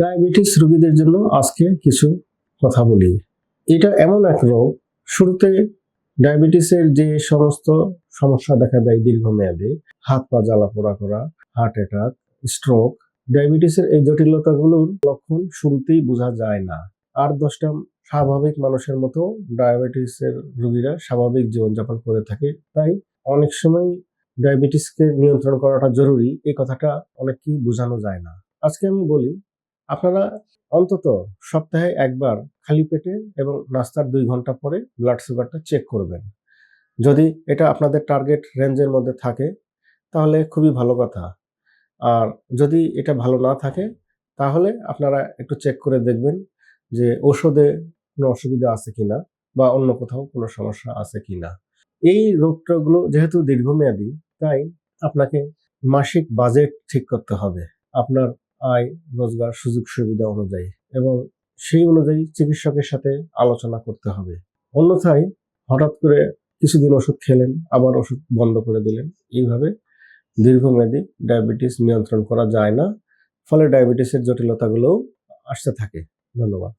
Diabetes রোগীদের জন্য আজকে কিছু কথা বলি। এটা এমন এক রোগ, শুরুতে ডায়াবেটিসের যে সমস্ত সমস্যা দেখা দেয় দীর্ঘমেয়াদে, হাত পা জ্বালা পোড়া করা হার্ট অ্যাটাক স্ট্রোক ডায়াবেটিসের এই জটিলতাগুলোর লক্ষণ শুরুতেই বোঝা যায় না। আর দশটা স্বাভাবিক মানুষের মতো ডায়াবেটিসের রোগীরা স্বাভাবিক জীবনযাপন করে থাকে, তাই অনেক সময় ডায়াবেটিসকে নিয়ন্ত্রণ করাটা জরুরি, এই কথাটা অনেককেই বোঝানো যায় না। আজকে আমি বলি আপনারা অন্তত সপ্তাহে একবার খালি পেটে এবং নাস্তার দুই ঘণ্টা পরে ব্লাড সুগারটা চেক করবেন। যদি এটা আপনাদের টার্গেট রেঞ্জের মধ্যে থাকে, তাহলে খুবই ভালো কথা। আর যদি এটা ভালো না থাকে, তাহলে আপনারা একটু চেক করে দেখবেন যে ওষুধে কোনো অসুবিধা আছে কি না বা অন্য কোথাও কোনো সমস্যা আছে কি না এই রোগটাগুলো যেহেতু দীর্ঘমেয়াদী, তাই আপনাকে মাসিক বাজেট ঠিক করতে হবে। আপনার আয়, রোজগার সুযোগ সুবিধা অনুযায়ী এবং সেই অনুযায়ী চিকিৎসকের সাথে আলোচনা করতে হবে। অন্যথায় হঠাৎ করে কিছুদিন ওষুধ খেলেন, আবার ওষুধ বন্ধ করে দিলেন। এইভাবে দীর্ঘমেয়াদী ডায়াবেটিস নিয়ন্ত্রণ করা যায় না। ফলে ডায়াবেটিসের জটিলতাগুলোও আসতে থাকে। ধন্যবাদ।